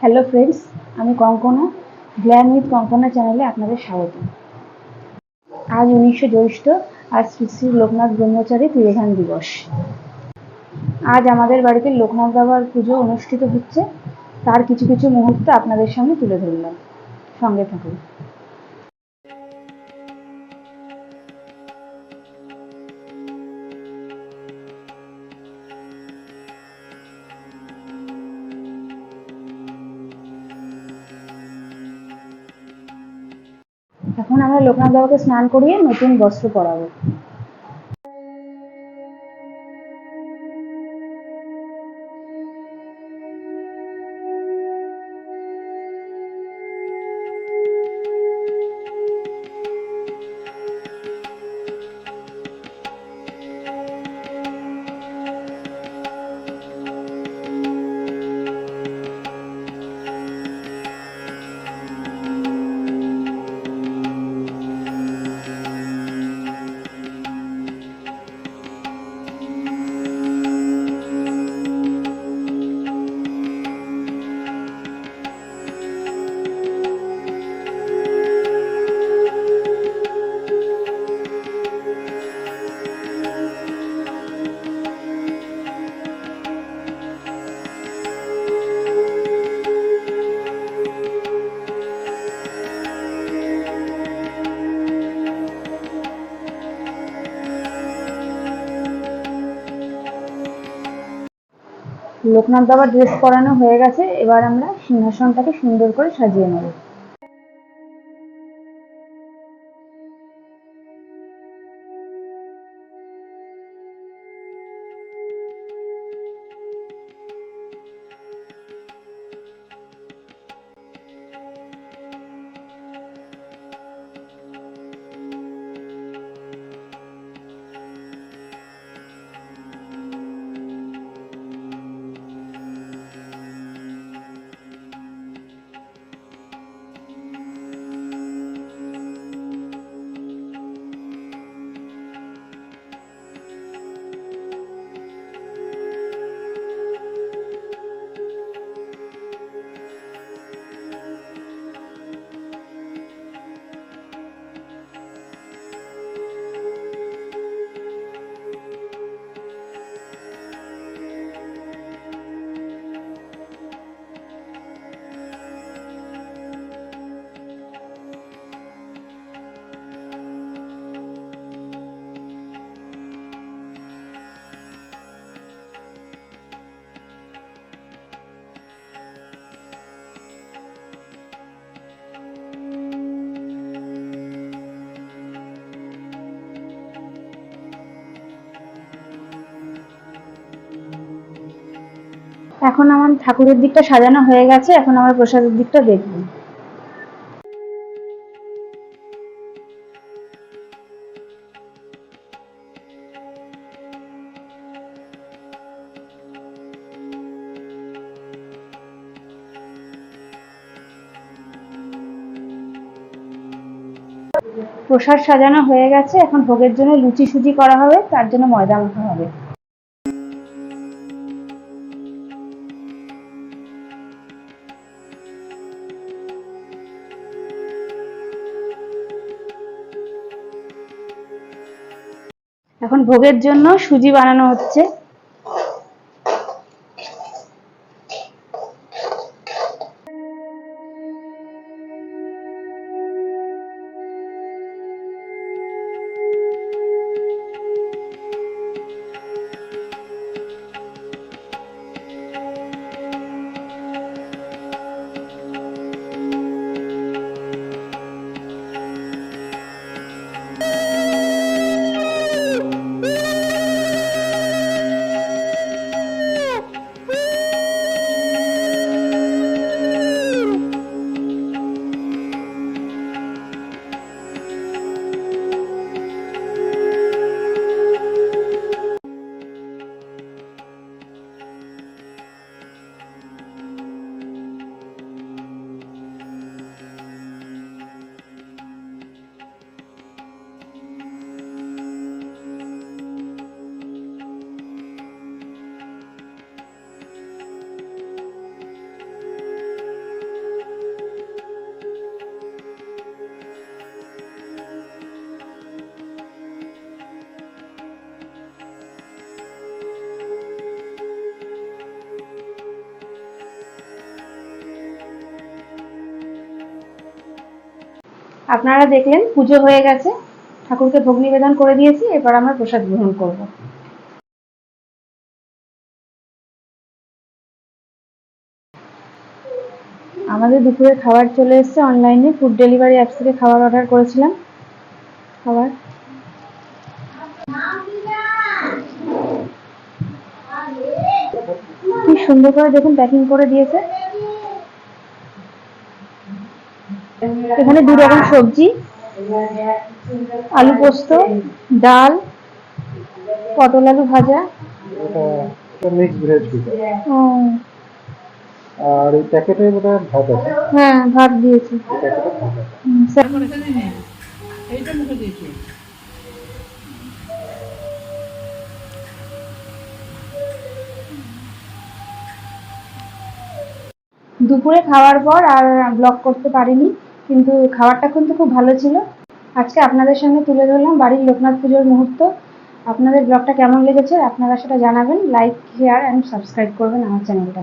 Hello friends আমি Konkona glam with Konkona চ্যানেলে আপনাদের স্বাগত আজ উনিশশো জ্যৈষ্ঠ আজ শ্রী শ্রী লোকনাথ ব্রহ্মচারী তিরোধান দিবস। আজ আমাদের বাড়িতে লোকনাথ বাবার পুজো অনুষ্ঠিত হচ্ছে, তার কিছু কিছু মুহূর্ত আপনাদের সামনে তুলে ধরলাম। সঙ্গে থাকুন। এখন আমরা লোকনাথ বাবাকে স্নান করিয়ে নতুন বস্ত্র পরাবো। লোকনাথ বাবার ড্রেস পরানো হয়ে গেছে এবার আমরা সিংহাসনটাকে সুন্দর করে সাজিয়ে নেব। এখন আমার ঠাকুরের দিকটা সাজানো হয়ে গেছে, এখন আমার প্রসাদের দিকটা দেখব। প্রসাদ সাজানো হয়ে গেছে, এখন ভোগের জন্য লুচি সুজি করা হবে, তার জন্য ময়দা মাখা হবে। এখন ভোগের জন্য সুজি বানানো হচ্ছে। আপনারা দেখলেন, পুজো হয়ে গেছে। ঠাকুরকে ভোগ নিবেদন করে দিয়েছি, এরপর আমরা প্রসাদ গ্রহণ করব। আমাদের দুপুরের খাবার চলে এসেছে অনলাইনে। ফুড ডেলিভারি অ্যাপস থেকে খাবার অর্ডার করেছিলাম। খাবার? কি সুন্দর করে দেখুন প্যাকিং করে দিয়েছে। এখানে দু রকম সবজি। আলু পোস্ত ডাল পটল আলু ভাজা। আর এই প্যাকেটে বোধহয় ভাত আছে। হ্যাঁ ভাত দিয়েছি। এইটা মুখে দুপুরে খাওয়ার পর আর ব্লগ করতে পারিনি। কিন্তু খাবারটা কিন্তু খুব ভালো ছিল। আজকে আপনাদের সঙ্গে তুলে ধরলাম বাড়ির লোকনাথ পুজোর মুহূর্ত। আপনাদের ব্লগটা কেমন লেগেছে আপনারা সেটা জানাবেন লাইক শেয়ার অ্যান্ড সাবস্ক্রাইব করবেন আমার চ্যানেলটা